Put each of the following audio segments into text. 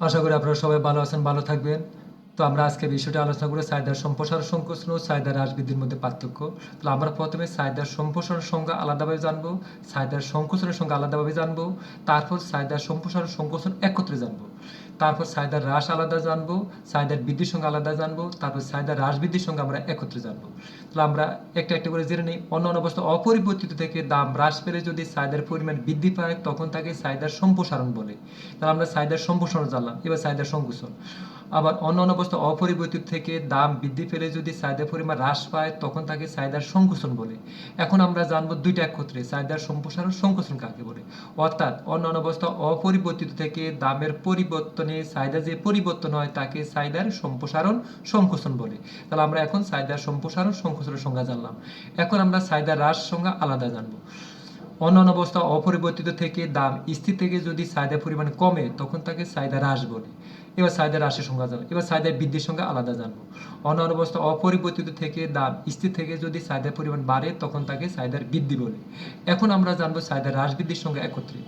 আশা করি আপনারা সবাই ভালো আছেন, ভালো থাকবেন। তো আমরা আজকে বিষয়টা আলোচনা করে সাইদার সম্প্রসারণ সংকোচন ও সাইদার হ্রাসবৃদ্ধির মধ্যে পার্থক্য। তো আমরা প্রথমে সাইদার সম্প্রসারণ সংজ্ঞা আলাদাভাবে জানব, সাইদার সংকোচনের সংজ্ঞা আলাদাভাবে জানব, তারপর সাইদার সম্প্রসারণ সংকোচন একত্রে জানব। তারপর সায়দার হ্রাস আলাদা জানব সায়দার বৃদ্ধির সঙ্গে আলাদা জানব, তারপর সায়দার হ্রাস বৃদ্ধির সঙ্গে আমরা একত্রে জানব। তাহলে আমরা একটা একটা করে জেনে নিই। অন্য অন্য অবস্থা অপরিবর্তিত থেকে দাম হ্রাস পেলে যদি সায়দার পরিমাণ বৃদ্ধি পায়, তখন তাকে সায়দার সম্প্রসারণ বলে। তাহলে আমরা সায়দার সম্প্রসারণ জানলাম, এবার সায়দার সংকোচন। আবার অন্য অন্য অবস্থা অপরিবর্তিত থেকে দাম বৃদ্ধি পেলে যদি চাহিদার পরিমাণ হ্রাস পায়, তখন তাকে চাহিদার সংকোচন বলে। এখন আমরা জানব দুইটা একত্রে চাহিদার সম্প্রসারণ সংকোচন কাকে বলে। অর্থাৎ অন্য অন্য অবস্থা অপরিবর্তিত থেকে দামের পরিবর্তনে চাহিদা যে পরিবর্তন হয়, তাকে চাহিদার সম্প্রসারণ সংকোচন বলে। তাহলে আমরা এখন চাহিদার সম্প্রসারণ সংকোচনের সংজ্ঞা জানলাম। এখন আমরা চাহিদার হ্রাস সংজ্ঞা আলাদা জানব। অন্যান্য অবস্থা অপরিবর্তিত থেকে দাম স্থির থেকে যদি চাহিদার পরিমাণ কমে, তখন তাকে চাহিদা হ্রাস বলে। এবার চাহিদার হ্রাসের সংজ্ঞা জানব এবার চাহিদার বৃদ্ধির সংজ্ঞা আলাদা জানব। অন্যান্য অবস্থা অপরিবর্তিত থেকে দাম স্থির থেকে যদি চাহিদার পরিমাণ বাড়ে, তখন তাকে চাহিদার বৃদ্ধি বলে। এখন আমরা জানব চাহিদার হ্রাস বৃদ্ধির সংজ্ঞা একত্রে।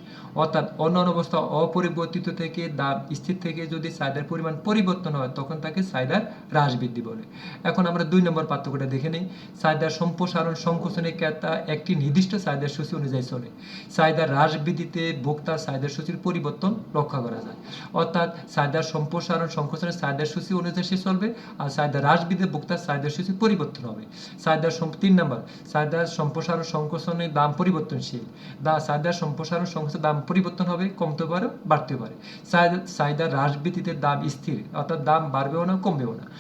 অর্থাৎ অন্যান্য অবস্থা অপরিবর্তিত থেকে দাম স্থির থেকে যদি চাহিদার পরিমাণ পরিবর্তন হয়, তখন তাকে চাহিদার হ্রাস বৃদ্ধি বলে। এখন আমরা দুই নম্বর পার্থক্যটা দেখে নিই। চাহিদার সম্প্রসারণ সংকোচনের ক্রেতা একটি নির্দিষ্ট চাহিদার সূচি অনুযায়ী চলে। চাহিদার হ্রাস বৃদ্ধিতে ভোক্তার চাহিদার সূচির পরিবর্তন রক্ষা করা যায়। অর্থাৎ চাহিদার সম্প্রসারণ সংকোচনের চাহিদার সূচি অনুযায়ী শেষ হবে আর সাইদার হ্রাস বৃদ্ধিতে ভোক্তার সূচি পরিবর্তন হবে। চাহিদার তিন নম্বর চাহিদার সম্প্রসারণ সংকোচনের দাম পরিবর্তনশীল। দা চাহিদার সম্প্রসারণ সংকোচনের দাম পরিবর্তন হবে কমতে পারে বাড়তে পারে। চাহিদা- চাহিদার হ্রাস দাম স্থির, অর্থাৎ দাম বাড়বেও না, কমবেও না।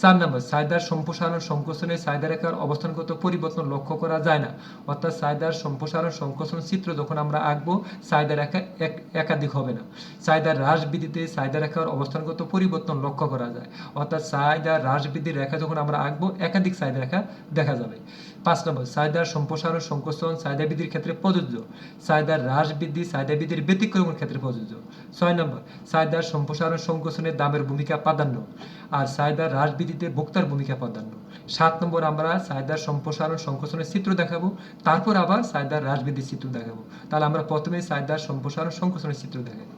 চার নম্বর চাহিদার সম্প্রসারণ সংকোচনে চাহিদা রেখার অবস্থানগত পরিবর্তন লক্ষ্য করা যায় না। অর্থাৎ চাহিদার সম্প্রসারণ সংকোচন চিত্র যখন আমরা আঁকবো চাহিদা রেখা একাধিক হবে না। চাহিদার হ্রাস বৃদ্ধিতে চাহিদা রেখার অবস্থানগত পরিবর্তন লক্ষ্য করা যায়। অর্থাৎ চাহিদার হ্রাস বৃদ্ধির রেখা যখন আমরা আঁকবো, একাধিক চাহিদা রেখা দেখা যাবে। পাঁচ নম্বর চাহিদার সম্প্রসারণ সংকোচন চাহিদা বৃদ্ধির ক্ষেত্রে প্রযোজ্য। চাহিদার হ্রাস বৃদ্ধি চাহিদা বৃদ্ধির ব্যতিক্রমের ক্ষেত্রে প্রযোজ্য। ছয় নম্বর চাহিদার সম্প্রসারণ সংকোচনে দামের ভূমিকা প্রাধান্য। আর চাহিদার হ্রাস বৃদ্ধিতে বক্তার ভূমিকা প্রাধান্য সাত নম্বর আমরা সায়দার সম্প্রসারণ সংকোচনের চিত্র দেখাবো, তারপর আবার সায়দার হ্রাস চিত্র দেখাবো। তাহলে আমরা প্রথমে সায়দার সম্প্রসারণ সংকোচনের চিত্র দেখাই।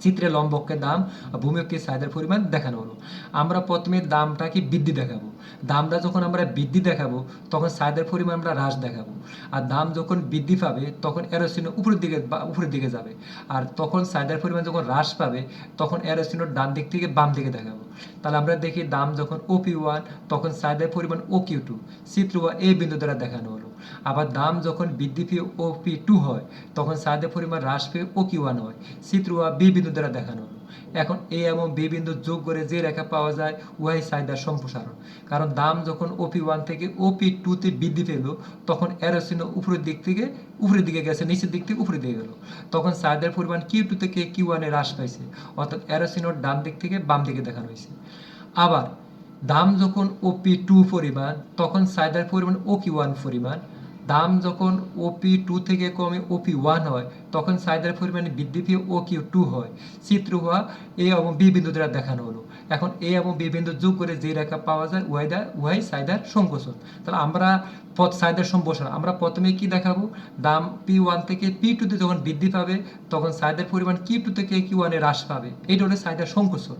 চিত্রে লম্বককে দাম আর ভূমিকে চাহিদার পরিমাণ দেখানো হলো। আমরা প্রথমে দামটাকে বৃদ্ধি দেখাবো? দামটা যখন আমরা বৃদ্ধি দেখাবো, তখন চাহিদার পরিমাণ আমরা হ্রাস দেখাবো। আর দাম যখন বৃদ্ধি পাবে, তখন এরোসিন উপরের দিকে বা উপরের দিকে যাবে। আর তখন চাহিদার পরিমাণ যখন হ্রাস পাবে, তখন এরোসিন ডান দিক থেকে বাম দিকে দেখাবো। তাহলে আমরা দেখি দাম যখন ওপি ওয়ান তখন চাহিদার পরিমাণ ও কিউ টু চিত্র এ বিন্দু দ্বারা দেখানো হলো। আবার দাম যখন বৃদ্ধি পেয়ে ও পি টু হয়, তখন চাহিদার পরিমাণ হ্রাস পেয়ে ও কিউ ওয়ান হয়। চিত্র বা বিন্দু দ্বারা দেখানো হলো। এখন এ এবং বি বিন্দু যোগ করে যে রেখা পাওয়া যায়, উহাই চাহিদার সম্প্রসারণ। কারণ দাম যখন ওপি ওয়ান থেকে ওপি টুতে বৃদ্ধি পেল, তখন অ্যারোসিনো উপরের দিক থেকে উপরের দিকে গেছে, নিচের দিক থেকে উপরের দিকে গেল। তখন চাহিদার পরিমাণ কিউ টু থেকে কিউ ওয়ানে হ্রাস পাইছে। অর্থাৎ অ্যারোসিনোর ডান দিক থেকে বাম দিকে দেখানো হয়েছে। আবার দাম যখন ওপি টু পরিমাণ, তখন চাহিদার পরিমাণ ওপি ওয়ান পরিমাণ। দাম যখন ওপি টু থেকে কমে ওপি ওয়ান হয় তখন চাহিদার পরিমাণ বৃদ্ধি পেয়ে ও কিউ টু হয়। চিত্র হওয়া এ এবং বি বিন্দু দ্বারা দেখানো হলো। এখন এ এবং বি বিন্দু যোগ করে যে রেখা পাওয়া যায় ওয়াইদা ওয়াই চাহিদার সংকোচন। তাহলে আমরা পথ চাহিদার সম্প্রসারণ আমরা প্রথমে কি দেখাবো? দাম পি ওয়ান থেকে পি টুতে যখন বৃদ্ধি পাবে, তখন চাহিদার পরিমাণ কি টু থেকে কিউ ওয়ানে হ্রাস পাবে। এইটা হলো চাহিদার সংকোচন।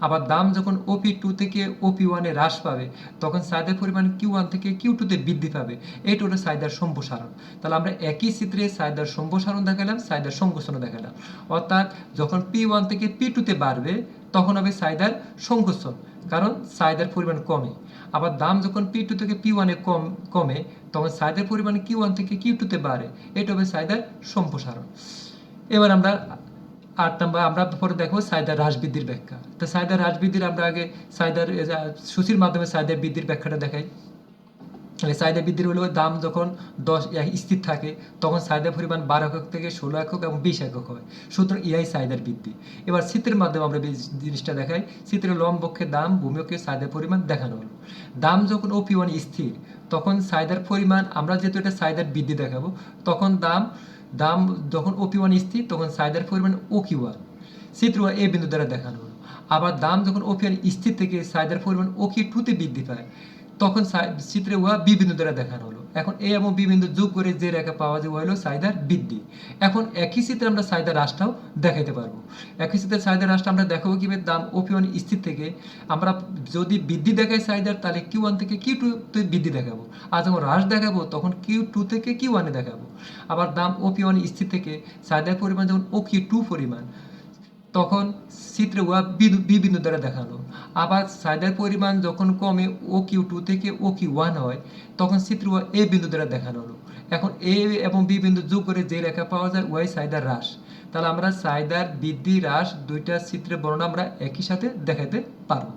আবার দাম যখন ওপি টু থেকে ওপি ওয়ানে হ্রাস পাবে, তখন চাহিদার পরিমাণ কিউ ওয়ান থেকে কিউ টুতে বৃদ্ধি পাবে। এইটা হলো চাহিদার সম্প্রসারণ। তাহলে আমরা একই চিত্রে চাহিদার সম্প্রসারণ দেখালাম। চাহিদার সংকোচনও দেখালাম। অর্থাৎ যখন পি ওয়ান থেকে পি টুতে বাড়বে, তখন হবে চাহিদার সংকোচন, কারণ চাহিদার পরিমাণ কমে। আবার দাম যখন পি টু থেকে পি ওয়ানে কম, কমে, তখন চাহিদার পরিমাণ কিউ ওয়ান থেকে কিউ টুতে বাড়ে। এটা হবে চাহিদার সম্প্রসারণ। এবার আমরা আট নম্বর, আমরা পরে দেখো চাহিদার হ্রাস বৃদ্ধির ব্যাখ্যা। তো চাহিদার হ্রাস বৃদ্ধির আমরা আগে সাইদার সূচির মাধ্যমে সাইদার বৃদ্ধির ব্যাখ্যাটা দেখাই। চাহিদা বৃদ্ধির হলো দাম যখন দশ স্থির থাকে, তখন চাহিদার পরিমাণ বারো একক থেকে ষোলো একক এবং বিশ একক হয় সুতরাং ইহাই চাহিদার বৃদ্ধি। এবার শীতের মাধ্যমে আমরা জিনিসটা দেখাই। চিত্রের লম্বক্ষে দাম, ভূমিকে চাহিদার পরিমাণ দেখানো হলো। দাম যখন ওপি ওয়ান স্থির, তখন চাহিদার পরিমাণ, আমরা যেহেতু এটা চাহিদার বৃদ্ধি দেখাবো, তখন দাম দাম যখন ওপি ওয়ান স্থির, তখন চাহিদার পরিমাণ ও কিউ ওয়ান চিত্র এ বিন্দু দ্বারা দেখানো হলো। আবার দাম যখন ওপি ওয়ান স্থির থেকে চাহিদার পরিমাণ ও কিউ টুতে বৃদ্ধি পায় তখন চিত্রে উহা বি বিন্দু দ্বারা দেখানো হলো। এখন এ এবং বি বিন্দু যোগ করে যে রেখা পাওয়া যায় হলো সাইদার বৃদ্ধি। এখন একই চিত্রে আমরা সাইদার হ্রাসটাও দেখাইতে পারব। একই চিত্রে সাইদার হ্রাসটা আমরা দেখাবো কীভাবে দাম ওপি ওয়ান স্থির থেকে আমরা যদি বৃদ্ধি দেখাই সাইদার, তাহলে কিউ ওয়ান থেকে কিউ টু বৃদ্ধি দেখাবো। আর যখন হ্রাস দেখাবো, তখন কিউ টু থেকে কিউ ওয়ানে দেখাবো। আবার দাম ওপি ওয়ান স্থির থেকে সাইদার পরিমাণ যখন ও কিউ টু পরিমাণ তখন চিত্রে উহা বিন্দু- বি বিন্দু দ্বারা দেখাল। আবার সাইডের পরিমাণ যখন কমে ও কিউ টু থেকে ও কিউ ওয়ান হয়, তখন চিত্র উহা এ বিন্দু দ্বারা দেখানো হলো। এখন এ এবং বি বিন্দু যোগ করে যে রেখা পাওয়া যায়, ওয়াই সাইদার হ্রাস। তাহলে আমরা সাইদার বৃদ্ধি হ্রাস দুইটা চিত্রের বর্ণনা আমরা একই সাথে দেখাতে পারব।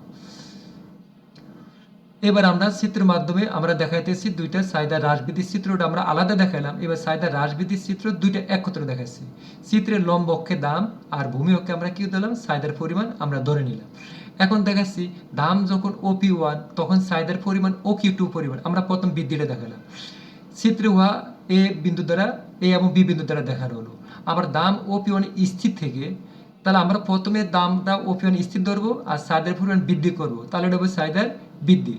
এবার আমরা চিত্রের মাধ্যমে আমরা দেখাইতেছি দুইটা সাইদার হ্রাস চিত্রটা আমরা আলাদা দেখাইলাম। এবার সাইদার হ্রাস চিত্র দুইটা একত্র দেখাচ্ছি চিত্রের লম্ব অক্ষে দাম আর ভূমি অক্ষে আমরা কি দিলাম? সাইদার পরিমাণ আমরা ধরে নিলাম। এখন দেখাচ্ছি দাম যখন ওপি ওয়ান তখন সাইদার পরিমাণ ও কিউ টু পরিমাণ। আমরা প্রথম বৃদ্ধিটা দেখালাম। চিত্রে উহা এ বিন্দু দ্বারা, এ এবং বি বিন্দু দ্বারা দেখানো হলো। আবার দাম ওপি ওয়ান স্থির থেকে, তাহলে আমরা প্রথমে দামটা ওপেন স্থির ধরবো আর সাইদের পরিমাণ বৃদ্ধি করব। তাহলে এটা হবে সাইদার বৃদ্ধি।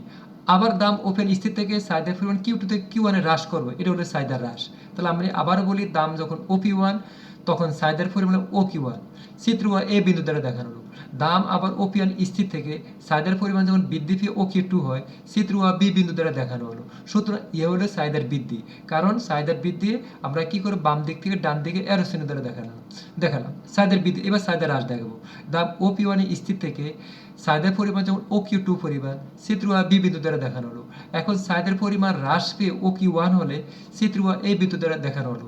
আবার দাম ওপেন স্থির থেকে সাইদার পরিমাণ কিউ টু থেকে কিউ ওয়ানে হ্রাস করব। এটা হলো সাইদার হ্রাস। তাহলে আমরা আবারও বলি, দাম যখন ওপি ওয়ান তখন সাইদার পরিমাণ ও কিউ ওয়ান চিত্র এ বিন্দু দ্বারা দেখানো হলো। দাম আবার ওপিয়ান স্থির থেকে সাইদের পরিমাণ যখন বৃদ্ধি পেয়ে ও কিউ টু হয় চিত্র ওয়া বি বিন্দু দ্বারা দেখানো হলো। সুতরাং এ হলো সাইদের বৃদ্ধি। কারণ সাইদের বৃদ্ধি আমরা কি করে বাম দিক থেকে ডান দিকে চিহ্ন দ্বারা দেখালাম দেখালাম। সাইদের বৃদ্ধি, এবার সাইদের হ্রাস দেখাবো। দাম ও পি ওয়ানে স্থির থেকে সাইদের পরিমাণ যখন ও কিউ টু পরিমাণ চিত্রুয়া বি বিন্দু দ্বারা দেখানো হলো। এখন সাইদের পরিমাণ হ্রাস পেয়ে ও কিউ ওয়ান হলে চিত্রুয়া এ বিন্দু দ্বারা দেখানো হলো।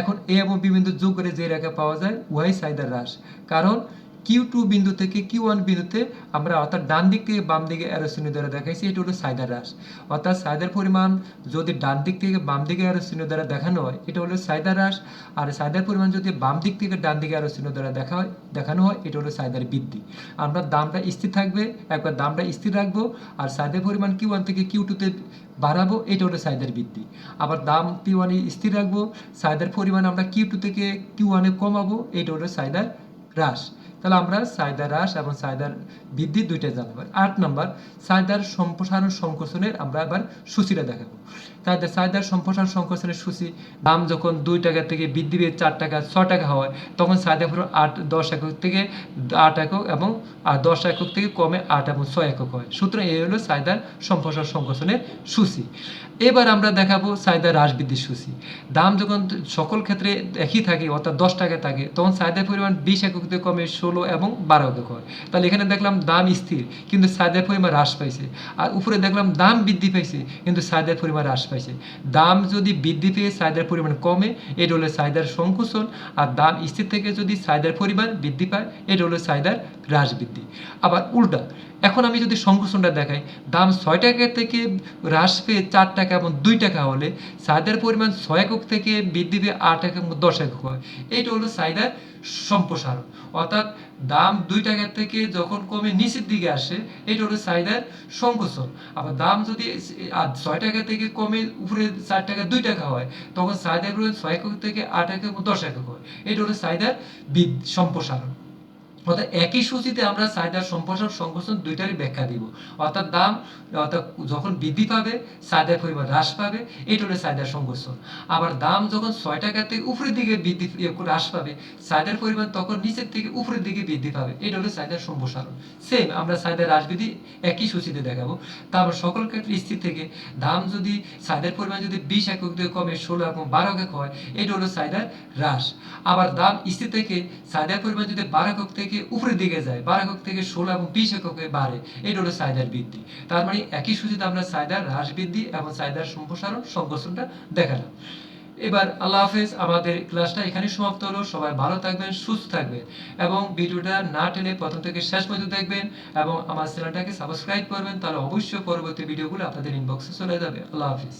এখন এ এবং বি বিন্দু যোগ করে যে রেখা পাওয়া যায় ওয়াই সাইদের হ্রাস। কারণ কিউ টু বিন্দু থেকে কিউ ওয়ান বিন্দুতে আমরা অর্থাৎ ডান দিক থেকে বাম দিকে অ্যারোসিনি দ্বারা দেখাইছি, এটা হলো সাইদার হ্রাস অর্থাৎ সাইদার পরিমাণ যদি ডান দিক থেকে বাম দিকে অ্যারোসিনি দ্বারা দেখানো হয়, এটা হলো সাইদার হ্রাস আর সাইদার পরিমাণ যদি বাম দিক থেকে ডান দিকে অ্যারোসিনি দ্বারা দেখা হয়, দেখানো হয়, এটা হলো সাইদার বৃদ্ধি। আমরা দামটা স্থির থাকবে, একবার দামটা স্থির রাখব, আর সাইদের পরিমাণ কিউ ওয়ান থেকে কিউ টুতে বাড়াবো, এটা হলো সাইদের বৃদ্ধি। আবার দাম পি ওয়ানে স্থির রাখব সাইদের পরিমাণ আমরা কিউ টু থেকে কিউ ওয়ানে কমাবো, এটা হলো সাইদার হ্রাস তাহলে আমরা সাইদার হ্রাস এবং সাইদার বৃদ্ধি দুইটা জানব। আট নম্বর, সাইদার সম্প্রসারণ সংকোচনের আমরা এবার সূচিটা দেখাবো। তাহলে সাইদার সম্প্রসারণ সংকোচনের সূচি দাম যখন দুই টাকা থেকে বৃদ্ধি পেয়ে চার টাকা, ছ টাকা হয়, তখন সাইদার পুরো আট, দশ একক থেকে আট একক এবং আর দশ একক থেকে কমে আট এবং ছয় একক হয়। সুতরাং এই হলো সাইদার সম্প্রসারণ সংকোচনের সূচি। এবার আমরা দেখাবো চাহিদা হ্রাস বৃদ্ধির সূচি। দাম যখন সকল ক্ষেত্রে একই থাকে, অর্থাৎ দশ টাকা থাকে, তখন চাহিদার পরিমাণ বিশ একক থেকে কমে ষোলো এবং বারো একক তাহলে এখানে দেখলাম দাম স্থির, কিন্তু সাদের পরিমাণ হ্রাস পাইছে। আর উপরে দেখলাম দাম বৃদ্ধি পাইছে, কিন্তু সাদের পরিমাণ হ্রাস পাইছে। দাম যদি বৃদ্ধি পেয়ে সাইদার পরিমাণ কমে, এটা হলো সাইদার সংকুচন। আর দাম স্থির থেকে যদি সাইদার পরিমাণ বৃদ্ধি পায়, এটা হলো সাইদার হ্রাস বৃদ্ধি। আবার উল্টা এখন আমি যদি সংকোচনটা দেখাই, দাম ছয় টাকা থেকে হ্রাস পেয়ে চার টাকা এবং দুই টাকা হলে চাহিদার পরিমাণ ছয় একক থেকে বৃদ্ধি পেয়ে আট একক দশ একক হয়। এইটা হলো চাহিদার সম্প্রসারণ। অর্থাৎ দাম দুই টাকা থেকে যখন কমে নিচের দিকে আসে এটা হলো চাহিদার সংকোচন। আবার দাম যদি ছয় টাকা থেকে কমে উপরে চার টাকা, দুই টাকা হয়, তখন চাহিদার পরিমাণ ছয় একক থেকে আট একক দশ একক হয়। এটা হলো চাহিদার সম্প্রসারণ। অর্থাৎ একই সূচিতে আমরা চাহিদার সম্প্রসারণ সংকোচন দুইটারই ব্যাখ্যা দিব। অর্থাৎ দাম, অর্থাৎ যখন বৃদ্ধি পাবে পরিমাণ হ্রাস পাবে এটা হলো চাহিদার সংকোচন। আবার দাম যখন ছয় টাকা থেকে উপরের দিকে বৃদ্ধি হ্রাস পাবে পরিমাণ তখন নিচের থেকে উপরের দিকে বৃদ্ধি পাবে এটা হলো সম্প্রসারণ। সেম আমরা একই সূচিতে দেখাবো। তারপর সকল ক্ষেত্রে স্থির থেকে দাম যদি চাহিদার পরিমাণ যদি বিশ একক থেকে কমে, ষোলো এবং বারো একক হয় এটা হলো চাহিদার হ্রাস। আবার দাম স্থির থেকে চাহিদার পরিমাণ যদি বারো একক থেকে উপরের দিকে যায়, বারো একক থেকে ষোলো এবং বিশ এককে বাড়ে। এটা হলো চাহিদার বৃদ্ধি। তার মানে একই সূচিতে আমরা চাহিদার হ্রাস বৃদ্ধি এবং চাহিদার সম্প্রসারণ সংকোচনটা দেখালাম। এবার আল্লাহ হাফেজ, আমাদের ক্লাসটা এখানে সমাপ্ত হলো। সবাই ভালো থাকবেন, সুস্থ থাকবেন এবং ভিডিওটা না টেনে প্রথম থেকে শেষ পর্যন্ত দেখবেন এবং আমার চ্যানেলটাকে সাবস্ক্রাইব করবেন, তাহলে অবশ্যই পরবর্তী ভিডিওগুলো আপনাদের ইনবক্সে চলে যাবে। আল্লাহ হাফিজ।